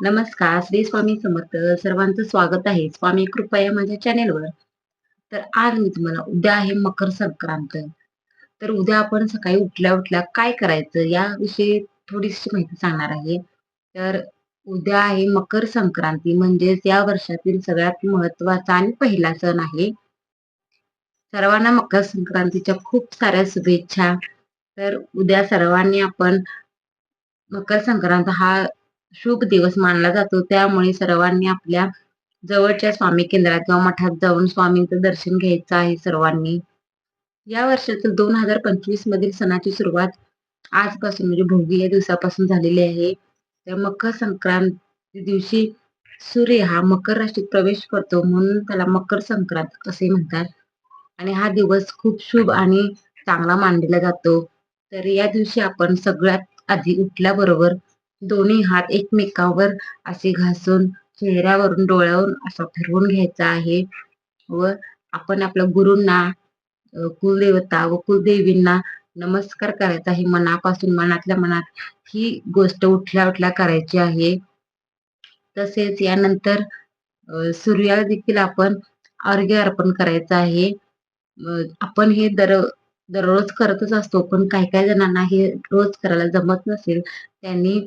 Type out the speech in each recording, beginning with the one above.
नमस्कार श्री स्वामी समर्थ. सर्वांचं स्वागत आहे. स्वामी कृपया माझ्या चॅनेलवर. तर आज मी तुम्हाला उद्या आहे मकर संक्रांत. तर उद्या आपण सकाळी उठल्या उठल्या काय करायचं याविषयी थोडीशी माहिती सांगणार आहे. तर उद्या आहे मकर संक्रांती म्हणजेच या वर्षातील सगळ्यात महत्त्वाचा आणि पहिला सण आहे. सर्वांना मकर संक्रांतीच्या खूप साऱ्या शुभेच्छा. तर उद्या सर्वांनी आपण मकर संक्रांत हा शुभ दिवस मानला जातो. त्यामुळे सर्वांनी आपल्या जवळच्या स्वामी केंद्रात किंवा मठात जाऊन स्वामींचं दर्शन घ्यायचं आहे सर्वांनी. या वर्षातील दोन हजार पंचवीस मधील सणाची सुरुवात आजपासून म्हणजे भोगी या दिवसापासून झालेली आहे. तर मकर संक्रांती दिवशी सूर्य हा मकर राशीत प्रवेश करतो म्हणून त्याला मकर संक्रांत असे म्हणतात. आणि हा दिवस खूप शुभ आणि चांगला मानला जातो. तर या दिवशी आपण सगळ्यात आधी उठल्याबरोबर दोन्ही हात एकमेकावर असे घासून चेहऱ्यावरून डोळ्यावरून असा फिरवून घ्यायचा आहे व आपण आपल्या गुरूंना कुलदेवता व कुलदेवींना नमस्कार करायचा आहे. मनापासून मनातल्या मनात ही गोष्ट उठल्या उठल्या करायची आहे. तसेच यानंतर सूर्याला देखील आपण अर्घ्य अर्पण करायचं आहे. आपण हे दर दररोज करतच असतो पण काही काही जणांना हे रोज करायला जमत नसेल. त्यांनी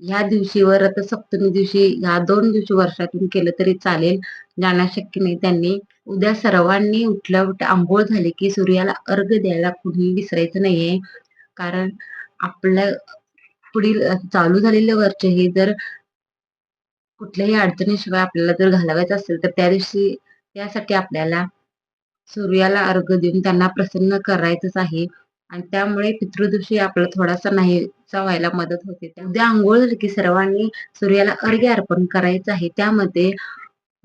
ह्या दिवशी व रथसप्तमी दिवशी ह्या दोन दिवशी वर्षातून केलं तरी चालेल. ज्यांना शक्य नाही त्यांनी. उद्या सर्वांनी उठल्या उठल्या आंघोळ झाली की सूर्याला अर्घ द्यायला कुणी विसरायचं नाहीये. कारण आपल्या पुढील चालू झालेले वर्ष हे जर कुठल्याही अडचणीशिवाय आपल्याला जर घालावायचं असेल तर त्या दिवशी त्यासाठी आपल्याला सूर्याला अर्घ देऊन त्यांना प्रसन्न करायचंच आहे. आणि त्यामुळे पितृदोषी आपला थोडासा नाहीचा व्हायला मदत होते. उद्या आंघोळ झाली की सर्वांनी सूर्याला अर्घ्य अर्पण करायचं आहे. त्यामध्ये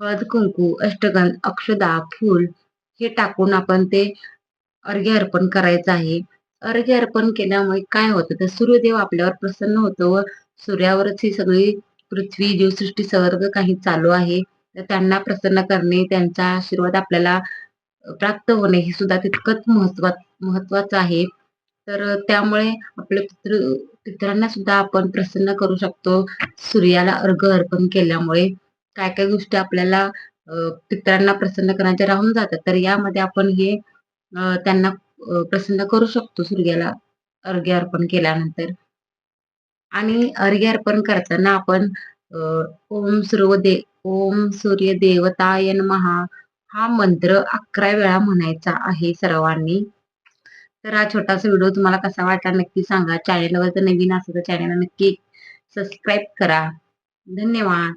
हळद कुंकू अष्टगंध अक्षदा फूल हे टाकून आपण ते अर्घ्य अर्पण करायचं आहे. अर्घ्य अर्पण केल्यामुळे काय होतं? तर सूर्यदेव आपल्यावर प्रसन्न होतो व सूर्यावरच ही सगळी पृथ्वी जीवसृष्टी सर्व काही चालू आहे. तर त्यांना प्रसन्न करणे त्यांचा आशीर्वाद आपल्याला प्राप्त होणे हे सुद्धा तितकंच महत्वा महत्वाचं आहे. तर त्यामुळे आपले पितृ पितरांना सुद्धा आपण प्रसन्न करू शकतो. सूर्याला अर्घ अर्पण केल्यामुळे काय काय गोष्टी आपल्याला पितरांना प्रसन्न करण्याच्या राहून जातात. तर यामध्ये आपण हे त्यांना प्रसन्न करू शकतो सूर्याला अर्घ्य अर्पण केल्यानंतर. आणि अर्घ्य अर्पण करताना आपण ओम सर्व दे ओम सूर्य देवतायन महा हा मंत्र अकरा वेळा म्हणायचा आहे सर्वांनी. तर हा छोटासा व्हिडिओ तुम्हाला कसा वाटला नक्की सांगा. चॅनेलवर जर नवीन असेल तर चॅनेलला नक्की सबस्क्राईब करा. धन्यवाद.